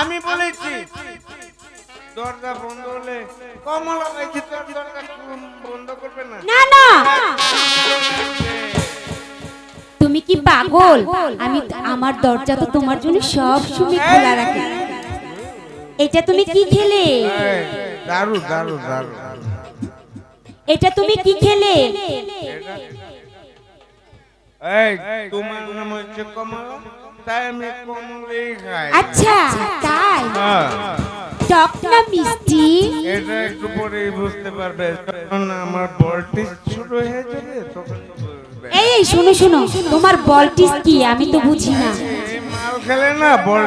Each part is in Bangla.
আমি বলেছি। দরজা বন্ধ হলে কমলা পাইছি তোর দরজা বন্ধ করবে না। না না। তুমি কি পাগল? আমি আমার দরজা তো তোমার জন্য সব সময় খোলা রাখি। এটা তুমি কি খেলে? দারু দারু দারু এটা তুমি কি খেলে? এই তোমার নাম হচ্ছে কমলা? তাই আমি খাই আচ্ছা। তাই হ্যাঁ, টক না মিষ্টি? এটা একটু পরেই বুঝতে পারবে আমার বলটি শুরু হয়ে যাবে তখন এই এই শোনো শোনো তোমার বলটিস কি? আমি তো বুঝি না। এই মাল খেলে না বল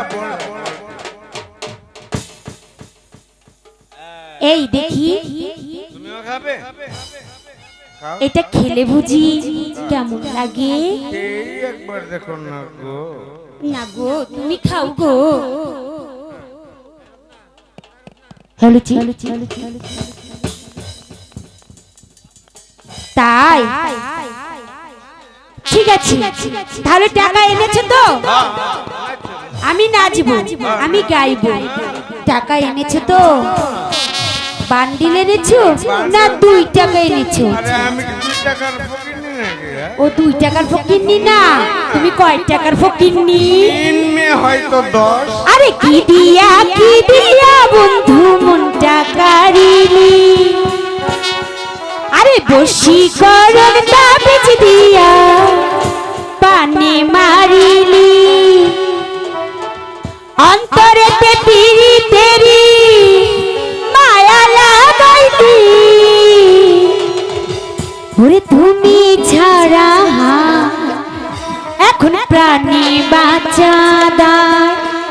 এই দেখি। তুমিও খাবে? এটা খেলে বুঝি কেমন লাগে? একবার দেখো না গো। না গো তুমি খাও গো। তাই? ঠিক আছে। তাহলে টাকা এনেছো তো? আমি নাচবো আমি গাইবো। টাকা এনেছো তো? বান্ডিল এনেছো? না দুই টাকা এনেছো? আমি দুই টাকার? ও দুই টাকার ফকিরনি না তুমি কয় টাকার ফকিরনি হয়তো দশ। আরে কি দিয়া কি দিয়া বন্ধু মনটা কারিলি? আরে বসি বশীকরণ তাবিজ দিয়া পানে মারিলি। অন্তরেতে ছাড়া এখন প্রাণী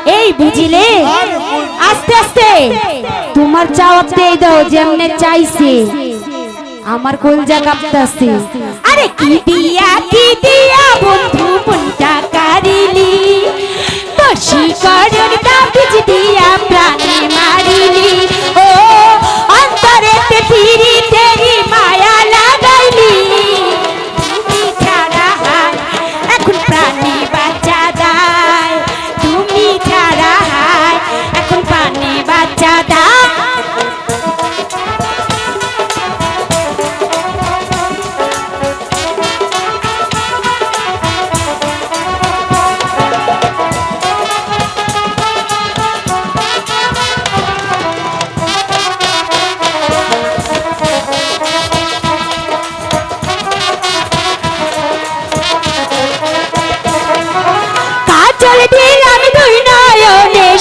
এই বুঝিলে? আস্তে আস্তে। তোমার চাওয়াতেই দাও, যেমনে চাইছে। আমার কলজা কাঁপতাছে। আরে কি দিয়া কি দিয়া বন্ধু মনটা কারিলি তাবিজ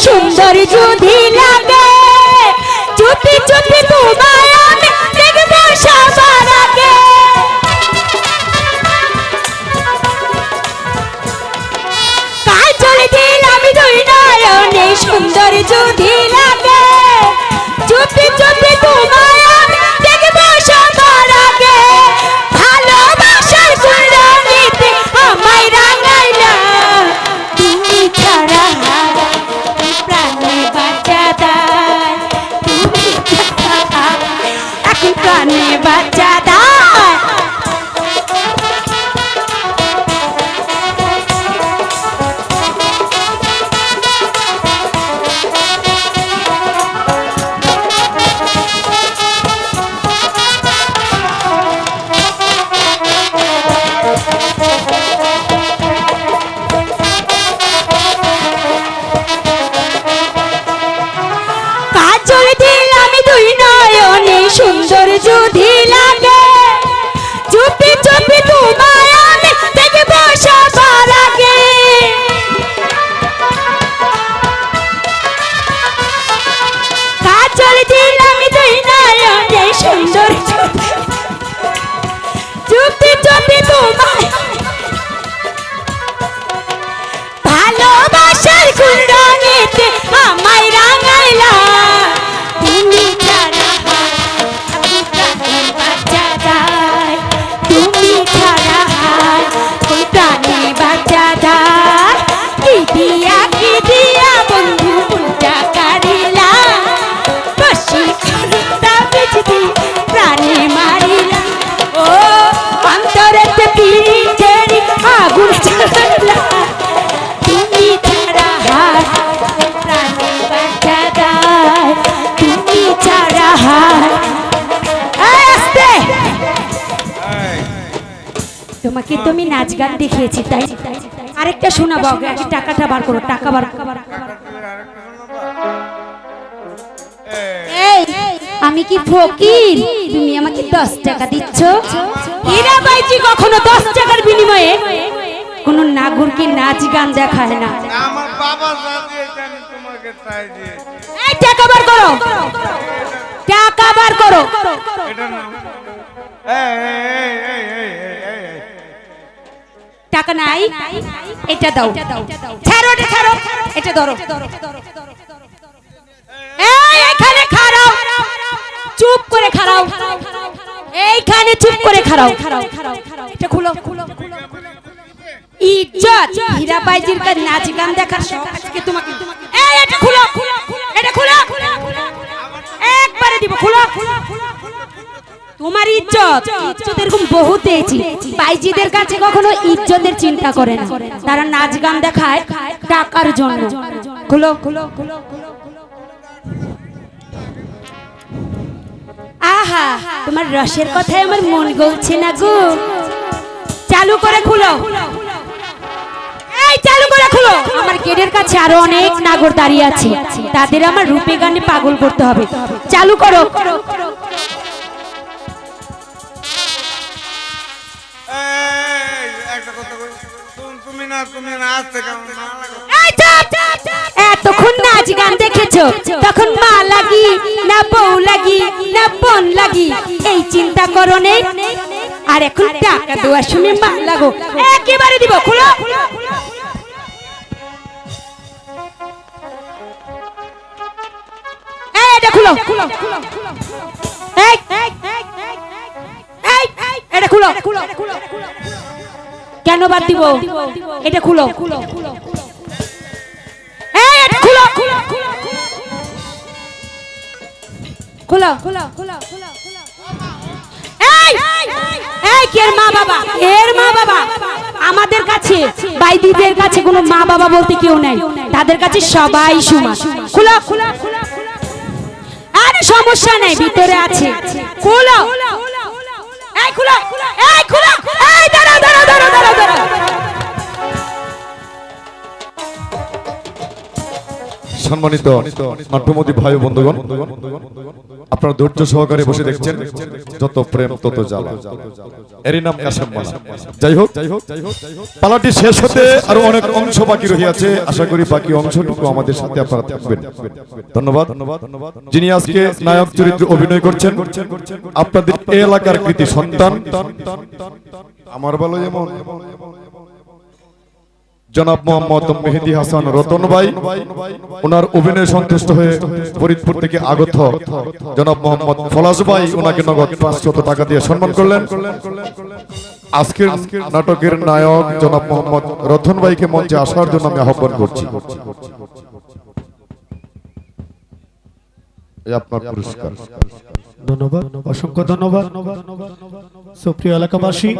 সুন্দর যদি লাগে চুপি চুপি তোমায় আমি দেখব সবার আগে। কাজল দিলাম দুই নয়নে, সুন্দর যদি গান দেখিয়েছি তাই? আরেকটা শোনাবো আগে আগে টাকাটা বার করো টাকা বার শোনাবা? এই, এই আমি কি ফকির? তুমি আমাকে দশ টাকা দিচ্ছ? এরা বাইজি কখনো দশ টাকার বিনিময়ে কোনো নাগরকে নাচ গান দেখায় না। আমার বাবা যা দিয়েছে আমি তোমাকে তাই দিয়েছি। এই টাকা বার করো। টাকা বার করো। এটা না টাকা নাই এটা দাও। ছাড়ো এটা ছাড়ো। এটা ধরো। এই এখানে খাড়াও। চুপ করে খাড়াও। এইখানে চুপ করে খাড়াও। এটা খুলো। ইজ্জত। হীরা বাইজির কাছে নাচ গান দেখার শখ আজকে তোমাকে? এই এটা খুলো। এটা খুলো। একবারে দিব। খুলো। তোমার ইজ্জত। ইজ্জত এরকম বহু পেয়েছি বাইজিদের কাছে কখনো ইজ্জতের চিন্তা করে না। তারা নাচ গান দেখায় টাকার জন্য। খুলো খুলো খুলো। আহা, তোমার রসের কথায় আমার মন গলছে না গো। চালু করে খুলো। এই, চালু করে খুলো। আমার গেটের কাছে আরও অনেক নাগর দাঁড়িয়ে আছে। তাদের আমার রূপে গানে পাগল করতে হবে। চালু করো। এই! এতক্ষণ নাচ গান দেখেছ তখন মা লাগি না বউ লাগি না বোন লাগি। এই চিন্তা করো নে। আর এখন টাকা দেওয়ার সময় মা লাগো। একেবারে দিব খুলো। এই, এটা খুলো। এই, এই, এটা খুলো। কেন বাদ দিব? এটা খুলো। খুলো। খুলো। এর মা বাবা? আমাদের কাছে, বাইদিদের কাছে কোনো মা বাবা বলতে কেউ নাই। তাদের কাছে সবাই সমান। খুলো। আরে সমস্যা নাই, ভিতরে আছে। খুলো। এই খুলো এই খুলো এই দাঁড়া দাঁড়া দাঁড়া দাঁড়া দাঁড়াও। সম্মানিত নাট্যমতী ভাই বন্ধুগণ, আপনারা ধৈর্য সহকারে বসে দেখছেন, যত প্রেম তত জ্বালা। এরই নাম কাশেম মালা। যাই হোক, পালাটি শেষ হতে আরও অনেক অংশ বাকি রহিয়াছে। আশা করি বাকি অংশটুকু আমাদের সাথে আপনারা থাকবেন। ধন্যবাদ। যিনি আজকে নায়ক চরিত্রে অভিনয় করছেন, আপনাদের এলাকার কৃতি সন্তান। আমার ভালো যেমন জনাব মোহাম্মদ মেহেদি হাসান রতন ভাই, ওনার অভিনয় সন্তুষ্ট হয়ে ফরিদপুর থেকে আগত জনাব মোহাম্মদ ফলাজ ভাই, ওনাকে নগদ পাঁচশত টাকা দিয়ে সম্মান করলেন। আজকের নাটকের নায়ক জনাব মোহাম্মদ রতন ভাইকে মঞ্চে আসার জন্য আমি আহ্বান করছি। অসংখ্য ধন্যবাদ। সুপ্রিয় এলাকাবাসী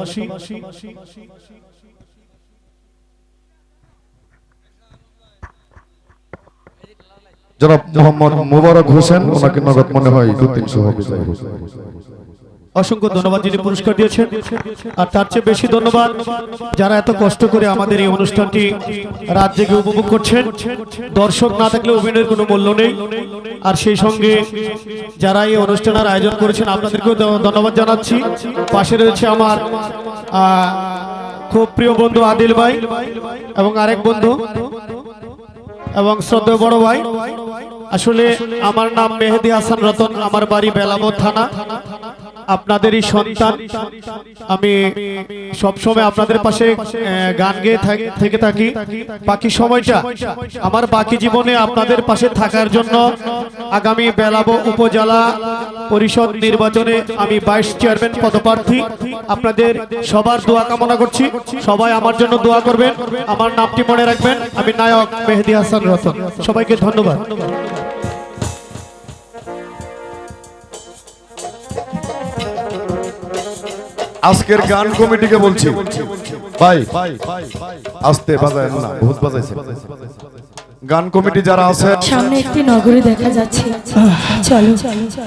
জনাব মোহাম্মদ মুবারক হোসেন, ওনাকে নগদ মনে হয় দু তিনশো হবে। অসংখ্য ধন্যবাদ যিনি পুরস্কার দিয়েছেন। আর তার চেয়ে বেশি ধন্যবাদ যারা এত কষ্ট করে আমাদের এই অনুষ্ঠানটি রাত জেগে উপভোগ করছেন। দর্শক না থাকলে অভিনয়ের কোনো মূল্য নেই। আর সেই সঙ্গে যারা এই অনুষ্ঠানের আয়োজন করেছেন, আপনাদেরকেও ধন্যবাদ জানাচ্ছি। পাশে রয়েছে আমার খুব প্রিয় বন্ধু আদিল ভাই এবং আরেক বন্ধু এবং শ্রদ্ধেয় বড় ভাই। আসলে আমার নাম মেহেদি হাসান রতন আমার বাড়ি বেলামত থানা। আপনাদেরই সন্তান। আমি সবসময় আপনাদের পাশে গান গেয়ে থাক- থেকে। বাকি সময়টা আমার বাকি জীবনে আপনাদের পাশে থাকার জন্য আগামী বেলাবো উপজেলা পরিষদ নির্বাচনে আমি ভাইস চেয়ারম্যান পদপ্রার্থী। আপনাদের সবার দোয়া কামনা করছি। সবাই আমার জন্য দোয়া করবেন। আমার নামটি মনে রাখবেন। আমি নায়ক মেহেদি হাসান রতন। সবাইকে ধন্যবাদ। আজকের গান কমিটিকে বলছি। ভাই আস্তে বাজায় না বহুত বাজাইছে। গান কমিটি যারা আছে সামনে একটি নগরী দেখা যাচ্ছে। চলো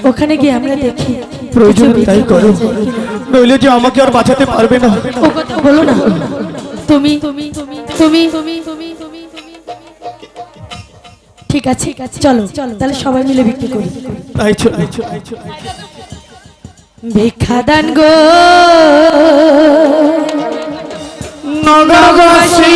ওখানে গিয়ে আমরা দেখি প্রয়োজনে তাই করো। নইলে যে আমাকে আর বাঁচাতে পারবে না। ও কথা বলো না। তুমি তুমি তুমি তুমি তুমি তুমি তুমি। ঠিক আছে চলো চলো তাহলে সবাই মিলে বিক্রি করি। তাই চল। ভিক্ষাদান গো। নগরবাসী